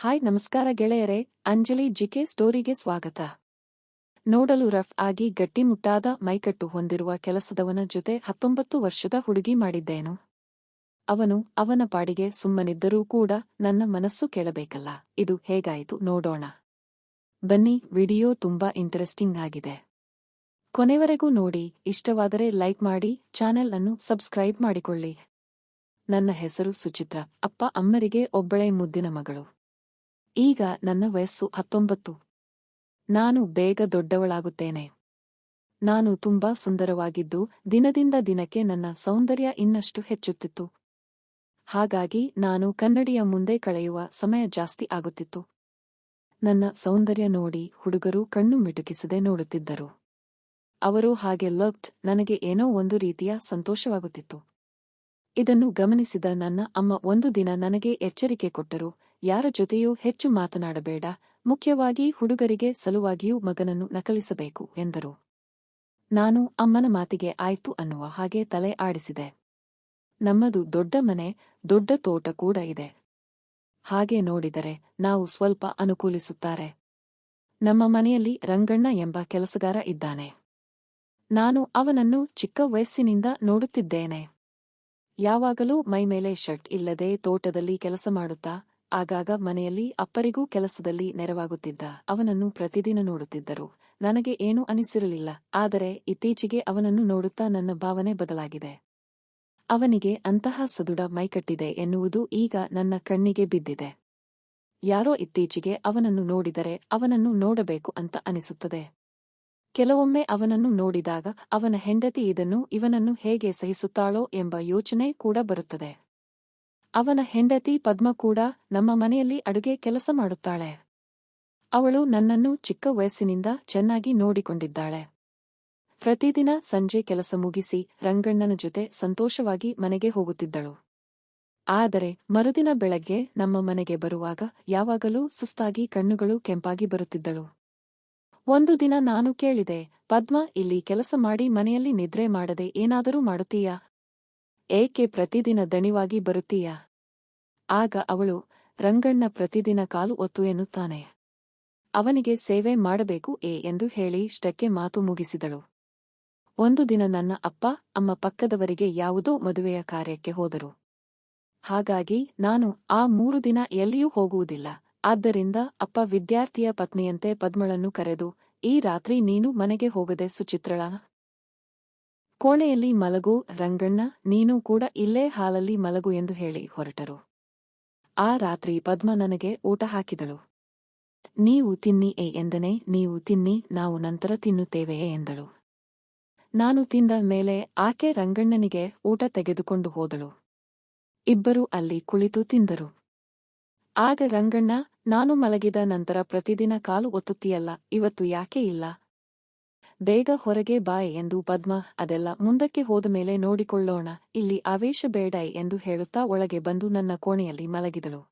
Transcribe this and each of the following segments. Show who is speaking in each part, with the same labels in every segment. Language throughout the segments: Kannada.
Speaker 1: ಹಾಯ್, ನಮಸ್ಕಾರ ಗೆಳೆಯರೆ. ಅಂಜಲಿ ಜಿಕೆ ಸ್ಟೋರಿಗೆ ಸ್ವಾಗತ. ನೋಡಲು ರಫ್ ಆಗಿ ಗಟ್ಟಿಮುಟ್ಟಾದ ಮೈಕಟ್ಟು ಹೊಂದಿರುವ ಕೆಲಸದವನ ಜೊತೆ ಹತ್ತೊಂಬತ್ತು ವರ್ಷದ ಹುಡುಗಿ ಮಾಡಿದ್ದೇನು? ಅವನು ಅವನ ಪಾಡಿಗೆ ಸುಮ್ಮನಿದ್ದರೂ ಕೂಡ ನನ್ನ ಮನಸ್ಸು ಕೇಳಬೇಕಲ್ಲ. ಇದು ಹೇಗಾಯಿತು ನೋಡೋಣ. ಬನ್ನಿ, ವಿಡಿಯೋ ತುಂಬಾ ಇಂಟರೆಸ್ಟಿಂಗ್ ಆಗಿದೆ. ಕೊನೆವರೆಗೂ ನೋಡಿ, ಇಷ್ಟವಾದರೆ ಲೈಕ್ ಮಾಡಿ, ಚಾನೆಲ್ ಅನ್ನು ಸಬ್ಸ್ಕ್ರೈಬ್ ಮಾಡಿಕೊಳ್ಳಿ. ನನ್ನ ಹೆಸರು ಸುಚಿತ್ರ. ಅಪ್ಪ, ಅಮ್ಮರಿಗೆ ಒಬ್ಬಳೇ ಮುದ್ದಿನ ಮಗಳು. ಈಗ ನನ್ನ ವಯಸ್ಸು ಹತ್ತೊಂಬತ್ತು. ನಾನು ಬೇಗ ದೊಡ್ಡವಳಾಗುತ್ತೇನೆ. ನಾನು ತುಂಬಾ ಸುಂದರವಾಗಿದ್ದು ದಿನದಿಂದ ದಿನಕ್ಕೆ ನನ್ನ ಸೌಂದರ್ಯ ಇನ್ನಷ್ಟು ಹೆಚ್ಚುತ್ತಿತ್ತು. ಹಾಗಾಗಿ ನಾನು ಕನ್ನಡಿಯ ಮುಂದೆ ಕಳೆಯುವ ಸಮಯ ಜಾಸ್ತಿ ಆಗುತ್ತಿತ್ತು. ನನ್ನ ಸೌಂದರ್ಯ ನೋಡಿ ಹುಡುಗರು ಕಣ್ಣು ಮಿಟುಕಿಸದೆ ನೋಡುತ್ತಿದ್ದರು. ಅವರು ಹಾಗೆ ಲಕ್ಡ್ ನನಗೆ ಏನೋ ಒಂದು ರೀತಿಯ ಸಂತೋಷವಾಗುತ್ತಿತ್ತು. ಇದನ್ನು ಗಮನಿಸಿದ ನನ್ನ ಅಮ್ಮ ಒಂದು ದಿನ ನನಗೆ ಎಚ್ಚರಿಕೆ ಕೊಟ್ಟರು ಯಾರ ಜೊತೆಯೂ ಹೆಚ್ಚು ಮಾತನಾಡಬೇಡ, ಮುಖ್ಯವಾಗಿ ಹುಡುಗರಿಗೆ ಸಲುವಾಗಿಯೂ ಮಗನನ್ನು ನಕಲಿಸಬೇಕು ಎಂದರು. ನಾನು ಅಮ್ಮನ ಮಾತಿಗೆ ಆಯ್ತು ಅನ್ನುವ ಹಾಗೆ ತಲೆ ಆಡಿಸಿದೆ. ನಮ್ಮದು ದೊಡ್ಡ ಮನೆ, ದೊಡ್ಡ ತೋಟ ಕೂಡ ಇದೆ. ಹಾಗೆ ನೋಡಿದರೆ ನಾವು ಸ್ವಲ್ಪ ಅನುಕೂಲಿಸುತ್ತಾರೆ. ನಮ್ಮ ಮನೆಯಲ್ಲಿ ರಂಗಣ್ಣ ಎಂಬ ಕೆಲಸಗಾರ ಇದ್ದಾನೆ. ನಾನು ಅವನನ್ನು ಚಿಕ್ಕ ವಯಸ್ಸಿನಿಂದ ನೋಡುತ್ತಿದ್ದೇನೆ. ಯಾವಾಗಲೂ ಮೈಮೇಲೆ ಶರ್ಟ್ ಇಲ್ಲದೆ ತೋಟದಲ್ಲಿ ಕೆಲಸ ಮಾಡುತ್ತಾ ಆಗಾಗ ಮನೆಯಲ್ಲಿ ಅಪ್ಪರಿಗೂ ಕೆಲಸದಲ್ಲಿ ನೆರವಾಗುತ್ತಿದ್ದ ಅವನನ್ನು ಪ್ರತಿದಿನ ನೋಡುತ್ತಿದ್ದರು. ನನಗೆ ಏನೂ ಅನಿಸಿರಲಿಲ್ಲ, ಆದರೆ ಇತ್ತೀಚೆಗೆ ಅವನನ್ನು ನೋಡುತ್ತಾ ನನ್ನ ಭಾವನೆ ಬದಲಾಗಿದೆ. ಅವನಿಗೆ ಅಂತಹ ಸದುಡ ಮೈಕಟ್ಟಿದೆ ಎನ್ನುವುದು ಈಗ ನನ್ನ ಕಣ್ಣಿಗೆ ಬಿದ್ದಿದೆ. ಯಾರೋ ಇತ್ತೀಚೆಗೆ ಅವನನ್ನು ನೋಡಿದರೆ ಅವನನ್ನು ನೋಡಬೇಕು ಅಂತ ಅನಿಸುತ್ತದೆ. ಕೆಲವೊಮ್ಮೆ ಅವನನ್ನು ನೋಡಿದಾಗ ಅವನ ಹೆಂಡತಿ ಇದನ್ನು ಇವನನ್ನು ಹೇಗೆ ಸಹಿಸುತ್ತಾಳೋ ಎಂಬ ಯೋಚನೆ ಕೂಡ ಬರುತ್ತದೆ. ಅವನ ಹೆಂಡತಿ ಪದ್ಮ ಕೂಡ ನಮ್ಮ ಮನೆಯಲ್ಲಿ ಅಡುಗೆ ಕೆಲಸ ಮಾಡುತ್ತಾಳೆ. ಅವಳು ನನ್ನನ್ನು ಚಿಕ್ಕ ವಯಸ್ಸಿನಿಂದ ಚೆನ್ನಾಗಿ ನೋಡಿಕೊಂಡಿದ್ದಾಳೆ. ಪ್ರತಿದಿನ ಸಂಜೆ ಕೆಲಸ ಮುಗಿಸಿ ರಂಗಣ್ಣನ ಜೊತೆ ಸಂತೋಷವಾಗಿ ಮನೆಗೆ ಹೋಗುತ್ತಿದ್ದಳು. ಆದರೆ ಮರುದಿನ ಬೆಳಗ್ಗೆ ನಮ್ಮ ಮನೆಗೆ ಬರುವಾಗ ಯಾವಾಗಲೂ ಸುಸ್ತಾಗಿ ಕಣ್ಣುಗಳು ಕೆಂಪಾಗಿ ಬರುತ್ತಿದ್ದಳು. ಒಂದು ದಿನ ನಾನು ಕೇಳಿದೆ, ಪದ್ಮ, ಇಲ್ಲಿ ಕೆಲಸ ಮಾಡಿ ಮನೆಯಲ್ಲಿ ನಿದ್ರೆ ಮಾಡದೆ ಏನಾದರೂ ಮಾಡುತ್ತೀಯಾ? ಏಕೆ ಪ್ರತಿದಿನ ದಣಿವಾಗಿ ಬರುತ್ತೀಯಾ? ಆಗ ಅವಳು ರಂಗಣ್ಣ ಪ್ರತಿದಿನ ಕಾಲು ಒತ್ತು ಎನ್ನುತ್ತಾನೆ. ಅವನಿಗೆ ಸೇವೆ ಮಾಡಬೇಕು ಏ ಎಂದು ಹೇಳಿ ಇಷ್ಟಕ್ಕೆ ಮಾತು ಮುಗಿಸಿದಳು. ಒಂದು ದಿನ ನನ್ನ ಅಪ್ಪ, ಅಮ್ಮ ಪಕ್ಕದವರಿಗೆ ಯಾವುದೋ ಮದುವೆಯ ಕಾರ್ಯಕ್ಕೆ ಹೋದರು. ಹಾಗಾಗಿ ನಾನು ಆ ಮೂರು ದಿನ ಎಲ್ಲಿಯೂ ಹೋಗುವುದಿಲ್ಲ. ಆದ್ದರಿಂದ ಅಪ್ಪ ವಿದ್ಯಾರ್ಥಿಯ ಪತ್ನಿಯಂತೆ ಪದ್ಮಳನ್ನು ಕರೆದು, ಈ ರಾತ್ರಿ ನೀನು ಮನೆಗೆ ಹೋಗದೆ ಸುಚಿತ್ರಳ? ಕೋಣೆಯಲ್ಲಿ ಮಲಗು ರಂಗಣ್ಣ, ನೀನು ಕೂಡ ಇಲ್ಲೇ ಹಾಲಲ್ಲಿ ಮಲಗು ಎಂದು ಹೇಳಿ ಹೊರಟರು. ಆ ರಾತ್ರಿ ಪದ್ಮ ನನಗೆ ಊಟ ಹಾಕಿದಳು. ನೀವು ತಿನ್ನಿ ಎ ಎಂದನೆ, ನೀವು ತಿನ್ನಿ, ನಾವು ನಂತರ ತಿನ್ನುತ್ತೇವೆಯೇ ಎಂದಳು. ನಾನು ತಿಂದ ಮೇಲೆ ಆಕೆ ರಂಗಣ್ಣನಿಗೆ ಊಟ ತೆಗೆದುಕೊಂಡು ಹೋದಳು. ಇಬ್ಬರೂ ಅಲ್ಲಿ ಕುಳಿತು ತಿಂದರು. ಆಗ ರಂಗಣ್ಣ, ನಾನು ಮಲಗಿದ ನಂತರ ಪ್ರತಿದಿನ ಕಾಲು ಒತ್ತುತ್ತೀಯಲ್ಲ, ಇವತ್ತು ಯಾಕೆ ಇಲ್ಲ? ಬೇಗ ಹೊರಗೆ ಬಾಯ್ ಎಂದು ಪದ್ಮ, ಅದೆಲ್ಲ ಮುಂದಕ್ಕೆ ಹೋದ ಮೇಲೆ ನೋಡಿಕೊಳ್ಳೋಣ, ಇಲ್ಲಿ ಆವೇಶ ಬೇಡ ಎಂದು ಹೇಳುತ್ತಾ ಒಳಗೆ ಬಂದು ನನ್ನ ಕೋಣೆಯಲ್ಲಿ ಮಲಗಿದಳು.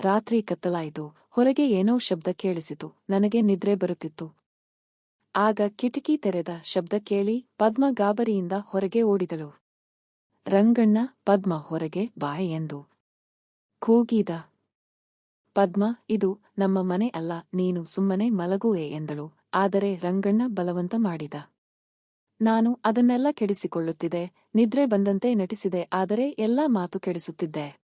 Speaker 1: ರಾತ್ರಿ ಕತ್ತಲಾಯಿತು, ಹೊರಗೆ ಏನೋ ಶಬ್ದ ಕೇಳಿಸಿತು, ನನಗೆ ನಿದ್ರೆ ಬರುತ್ತಿತ್ತು. ಆಗ ಕಿಟಕಿ ತೆರೆದ ಶಬ್ದ ಕೇಳಿ ಪದ್ಮ ಗಾಬರಿಯಿಂದ ಹೊರಗೆ ಓಡಿದಳು. ರಂಗಣ್ಣ, ಪದ್ಮ ಹೊರಗೆ ಬಾಯ್ ಎಂದು ಕೂಗಿದ. ಪದ್ಮ, ಇದು ನಮ್ಮ ಮನೆ ಅಲ್ಲ, ನೀನು ಸುಮ್ಮನೆ ಮಲಗುವೆ ಎಂದಳು. ಆದರೆ ರಂಗಣ್ಣ ಬಲವಂತ ಮಾಡಿದ. ನಾನು ಅದನ್ನೆಲ್ಲ ಕೆಡಿಸಿಕೊಳ್ಳುತ್ತಿದೆ ನಿದ್ರೆ ಬಂದಂತೆ ನಟಿಸಿದೆ, ಆದರೆ ಎಲ್ಲಾ ಮಾತು ಕೆಡಿಸುತ್ತಿದ್ದೆ.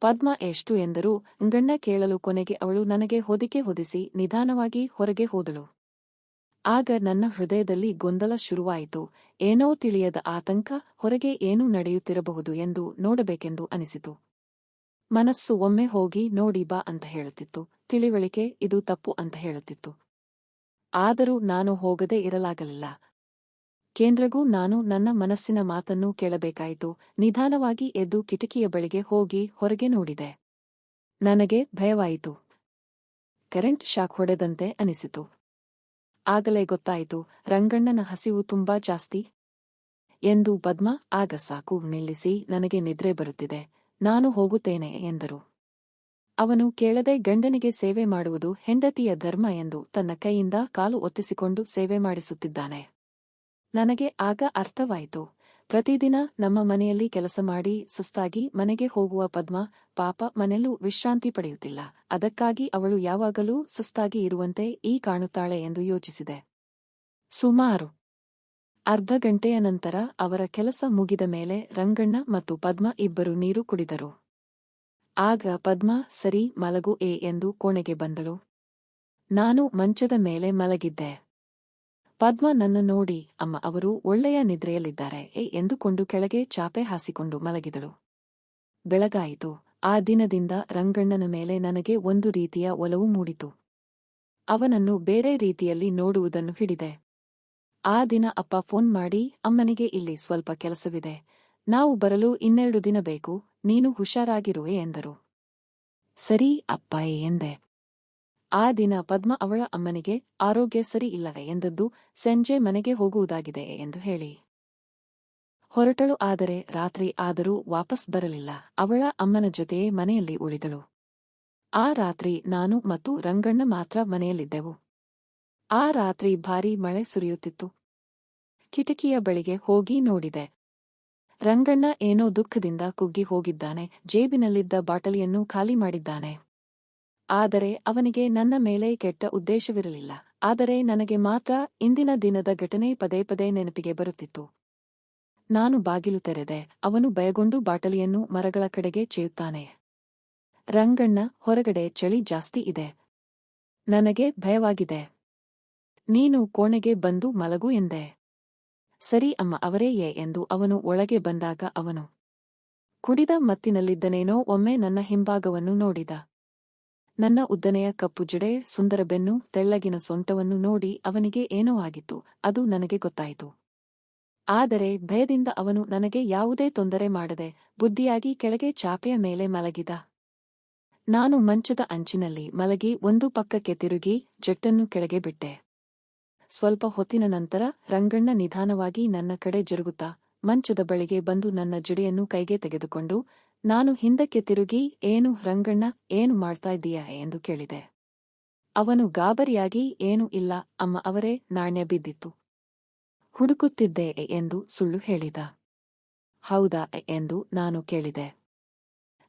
Speaker 1: ಪದ್ಮ ಎಷ್ಟು ಎಂದರೂ ಗಣ್ಣ ಕೇಳಲು ಕೊನೆಗೆ ಅವಳು ನನಗೆ ಹೊದಿಕೆ ಹೊದಿಸಿ ನಿಧಾನವಾಗಿ ಹೊರಗೆ ಹೋದಳು. ಆಗ ನನ್ನ ಹೃದಯದಲ್ಲಿ ಗೊಂದಲ ಶುರುವಾಯಿತು. ಏನೋ ತಿಳಿಯದ ಆತಂಕ, ಹೊರಗೆ ಏನೂ ನಡೆಯುತ್ತಿರಬಹುದು ಎಂದು ನೋಡಬೇಕೆಂದು ಅನಿಸಿತು. ಮನಸ್ಸು ಒಮ್ಮೆ ಹೋಗಿ ನೋಡಿ ಬಾ ಅಂತ ಹೇಳುತ್ತಿತ್ತು. ತಿಳಿವಳಿಕೆ, ಇದು ತಪ್ಪು ಅಂತ ಹೇಳುತ್ತಿತ್ತು. ಆದರೂ ನಾನು ಹೋಗದೆ ಇರಲಾಗಲಿಲ್ಲ. ಕೇಂದ್ರಗೂ ನಾನು ನನ್ನ ಮನಸ್ಸಿನ ಮಾತನ್ನು ಕೇಳಬೇಕಾಯಿತು. ನಿಧಾನವಾಗಿ ಎದ್ದು ಕಿಟಕಿಯ ಬಳಿಗೆ ಹೋಗಿ ಹೊರಗೆ ನೋಡಿದೆ. ನನಗೆ ಭಯವಾಯಿತು. ಕರೆಂಟ್ ಶಾಕ್ ಹೊಡೆದಂತೆ ಅನಿಸಿತು. ಆಗಲೇ ಗೊತ್ತಾಯಿತು, ರಂಗಣ್ಣನ ಹಸಿವು ತುಂಬಾ ಜಾಸ್ತಿ. ಎಂದು ಪದ್ಮ, ಆಗ ಸಾಕು, ನಿಲ್ಲಿಸಿ, ನನಗೆ ನಿದ್ರೆ ಬರುತ್ತಿದೆ. ನಾನು ಹೋಗುತ್ತೇನೆ ಎಂದರು. ಅವನು ಕೇಳದೆ ಗಂಡನಿಗೆ ಸೇವೆ ಮಾಡುವುದು ಹೆಂಡತಿಯ ಧರ್ಮ ಎಂದು ತನ್ನ ಕೈಯಿಂದ ಕಾಲು ಒತ್ತಿಸಿಕೊಂಡು ಸೇವೆ ಮಾಡಿಸುತ್ತಿದ್ದಾನೆ. ನನಗೆ ಆಗ ಅರ್ಥವಾಯಿತು. ಪ್ರತಿದಿನ ನಮ್ಮ ಮನೆಯಲ್ಲಿ ಕೆಲಸ ಮಾಡಿ ಸುಸ್ತಾಗಿ ಮನೆಗೆ ಹೋಗುವ ಪದ್ಮ, ಪಾಪ ಮನೆಯಲ್ಲೂ ವಿಶ್ರಾಂತಿ ಪಡೆಯುತ್ತಿಲ್ಲ. ಅದಕ್ಕಾಗಿ ಅವಳು ಯಾವಾಗಲೂ ಸುಸ್ತಾಗಿ ಇರುವಂತೆ ಈ ಕಾಣುತ್ತಾಳೆ ಎಂದು ಯೋಚಿಸಿದೆ. ಸುಮಾರು ಅರ್ಧ ಗಂಟೆಯ ನಂತರ ಅವರ ಕೆಲಸ ಮುಗಿದ ಮೇಲೆ ರಂಗಣ್ಣ ಮತ್ತು ಪದ್ಮ ಇಬ್ಬರು ನೀರು ಕುಡಿದರು. ಆಗ ಪದ್ಮ, ಸರಿ, ಮಲಗು ಎ ಎಂದು ಕೋಣೆಗೆ ಬಂದಳು. ನಾನು ಮಂಚದ ಮೇಲೆ ಮಲಗಿದ್ದೆ. ಪದ್ಮ ನನ್ನ ನೋಡಿ, ಅಮ್ಮ ಅವರು ಒಳ್ಳೆಯ ನಿದ್ರೆಯಲ್ಲಿದ್ದಾರೆ ಎ ಎಂದುಕೊಂಡು ಕೆಳಗೆ ಚಾಪೆ ಹಾಸಿಕೊಂಡು ಮಲಗಿದಳು. ಬೆಳಗಾಯಿತು. ಆ ದಿನದಿಂದ ರಂಗಣ್ಣನ ಮೇಲೆ ನನಗೆ ಒಂದು ರೀತಿಯ ಒಲವು ಮೂಡಿತು. ಅವನನ್ನು ಬೇರೆ ರೀತಿಯಲ್ಲಿ ನೋಡುವುದನ್ನು ಹಿಡಿದೆ. ಆ ದಿನ ಅಪ್ಪ ಫೋನ್ ಮಾಡಿ, ಅಮ್ಮನಿಗೆ ಇಲ್ಲಿ ಸ್ವಲ್ಪ ಕೆಲಸವಿದೆ. ನಾವು ಬರಲು ಇನ್ನೆರಡು ದಿನ ಬೇಕು. ನೀನು ಹುಷಾರಾಗಿರುವೆ, ಎಂದರು. ಸರಿ ಅಪ್ಪ ಎಂದೆ. ಆ ದಿನ ಪದ್ಮ ಅವಳ ಅಮ್ಮನಿಗೆ, ಆರೋಗ್ಯ ಸರಿ ಇಲ್ಲವೇ? ಎಂದದ್ದು, ಸಂಜೆ ಮನೆಗೆ ಹೋಗುವುದಾಗಿದೆ ಎಂದು ಹೇಳಿ. ಹೊರಟಳು, ಆದರೆ ರಾತ್ರಿ ಆದರೂ ವಾಪಸ್ ಬರಲಿಲ್ಲ. ಅವಳ ಅಮ್ಮನ ಜೊತೆಯೇ ಮನೆಯಲ್ಲಿ ಉಳಿದಳು. ಆ ರಾತ್ರಿ ನಾನು ಮತ್ತು ರಂಗಣ್ಣ ಮಾತ್ರ ಮನೆಯಲ್ಲಿದ್ದೆವು. ಆ ರಾತ್ರಿ ಭಾರೀ ಮಳೆ ಸುರಿಯುತ್ತಿತ್ತು. ಕಿಟಕಿಯ ಬಳಿಗೆ ಹೋಗಿ ನೋಡಿದೆ. ರಂಗಣ್ಣ ಏನೋ ದುಃಖದಿಂದ ಕುಗ್ಗಿ ಹೋಗಿದ್ದಾನೆ. ಜೇಬಿನಲ್ಲಿದ್ದ ಬಾಟಲಿಯನ್ನು ಖಾಲಿ ಮಾಡಿದ್ದಾನೆ. ಆದರೆ ಅವನಿಗೆ ನನ್ನ ಮೇಲೆ ಕೆಟ್ಟ ಉದ್ದೇಶವಿರಲಿಲ್ಲ. ಆದರೆ ನನಗೆ ಮಾತ್ರ ಇಂದಿನ ದಿನದ ಘಟನೆ ಪದೇ ಪದೇ ನೆನಪಿಗೆ ಬರುತ್ತಿತ್ತು. ನಾನು ಬಾಗಿಲು ತೆರೆದೆ. ಅವನು ಭಯಗೊಂಡು ಬಾಟಲಿಯನ್ನು ಮರಗಳ ಕಡೆಗೆ ಚೇಯುತ್ತಾನೆ. ರಂಗಣ್ಣ ಹೊರಗಡೆ ಚಳಿ ಜಾಸ್ತಿ ಇದೆ. ನನಗೆ ಭಯವಾಗಿದೆ. ನೀನು ಕೋಣೆಗೆ ಬಂದು ಮಲಗು ಎಂದೆ. ಸರಿ ಅಮ್ಮ, ಅವರೇ ಎಂದು ಅವನು ಒಳಗೆ ಬಂದಾಗ ಅವನು ಕುಡಿದ ಮತ್ತಿನಲ್ಲಿದ್ದನೇನೋ ಒಮ್ಮೆ ನನ್ನ ಹಿಂಭಾಗವನ್ನು ನೋಡಿದ. ನನ್ನ ಉದ್ದನೆಯ ಕಪ್ಪು ಜಡೆ, ಸುಂದರ ಬೆನ್ನು, ತೆಳ್ಳಗಿನ ಸೊಂಟವನ್ನು ನೋಡಿ ಅವನಿಗೆ ಏನೋ ಆಗಿತ್ತು, ಅದು ನನಗೆ ಗೊತ್ತಾಯಿತು. ಆದರೆ ಭಯದಿಂದ ಅವನು ನನಗೆ ಯಾವುದೇ ತೊಂದರೆ ಮಾಡದೆ ಬುದ್ಧಿಯಾಗಿ ಕೆಳಗೆ ಚಾಪೆಯ ಮೇಲೆ ಮಲಗಿದ. ನಾನು ಮಂಚದ ಅಂಚಿನಲ್ಲಿ ಮಲಗಿ ಒಂದು ಪಕ್ಕಕ್ಕೆ ತಿರುಗಿ ಜಟ್ಟನ್ನು ಕೆಳಗೆ ಬಿಟ್ಟೆ. ಸ್ವಲ್ಪ ಹೊತ್ತಿನ ನಂತರ ರಂಗಣ್ಣ ನಿಧಾನವಾಗಿ ನನ್ನ ಕಡೆ ಜರುಗುತ್ತಾ ಮಂಚದ ಬಳಿಗೆ ಬಂದು ನನ್ನ ಜಡೆಯನ್ನು ಕೈಗೆ ತೆಗೆದುಕೊಂಡು, ನಾನು ಹಿಂದಕ್ಕೆ ತಿರುಗಿ, ಏನು ರಂಗಣ್ಣ, ಏನು ಮಾಡ್ತಾ ಇದ್ದೀಯಾ? ಎಂದು ಕೇಳಿದೆ. ಅವನು ಗಾಬರಿಯಾಗಿ, ಏನೂ ಇಲ್ಲ, ಅಮ್ಮ ಅವರೇ, ನಾಣ್ಯ ಬಿದ್ದಿತ್ತು. ಹುಡುಕುತ್ತಿದ್ದೆ ಎಂದು ಸುಳ್ಳು ಹೇಳಿದ. ಹೌದಾ ಎಂದು ನಾನು ಕೇಳಿದೆ.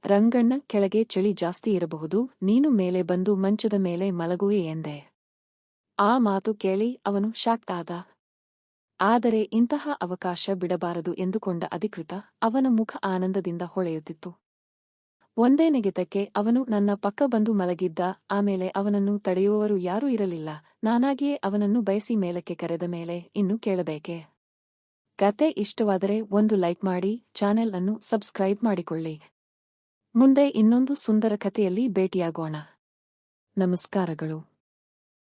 Speaker 1: ರಂಗಣ್ಣ ಕೆಳಗೆ ಚಳಿ ಜಾಸ್ತಿ ಇರಬಹುದು, ನೀನು ಮೇಲೆ ಬಂದು ಮಂಚದ ಮೇಲೆ ಮಲಗುವೆ ಎಂದೆ. ಆ ಮಾತು ಕೇಳಿ ಅವನು ಶಾಕ್ಟ್ ಆದ ಆದರೆ ಇಂತಹ ಅವಕಾಶ ಬಿಡಬಾರದು ಎಂದುಕೊಂಡ ಅಧಿಕೃತ ಅವನ ಮುಖ ಆನಂದದಿಂದ ಹೊಳೆಯುತ್ತಿತ್ತು. ಒಂದೇ ನೆಗೆತಕ್ಕೆ ಅವನು ನನ್ನ ಪಕ್ಕ ಬಂದು ಮಲಗಿದ್ದ, ಆಮೇಲೆ ಅವನನ್ನು ತಡೆಯುವವರು ಯಾರೂ ಇರಲಿಲ್ಲ, ನಾನಾಗಿಯೇ ಅವನನ್ನು ಬಯಸಿ ಮೇಲಕ್ಕೆ ಕರೆದ ಮೇಲೆ ಇನ್ನು ಕೇಳಬೇಕೆ? ಕತೆ ಇಷ್ಟವಾದರೆ ಒಂದು ಲೈಕ್ ಮಾಡಿ, ಚಾನೆಲ್ ಅನ್ನು ಸಬ್ಸ್ಕ್ರೈಬ್ ಮಾಡಿಕೊಳ್ಳಿ. ಮುಂದೆ ಇನ್ನೊಂದು ಸುಂದರ ಕಥೆಯಲ್ಲಿ ಭೇಟಿಯಾಗೋಣ. ನಮಸ್ಕಾರಗಳು.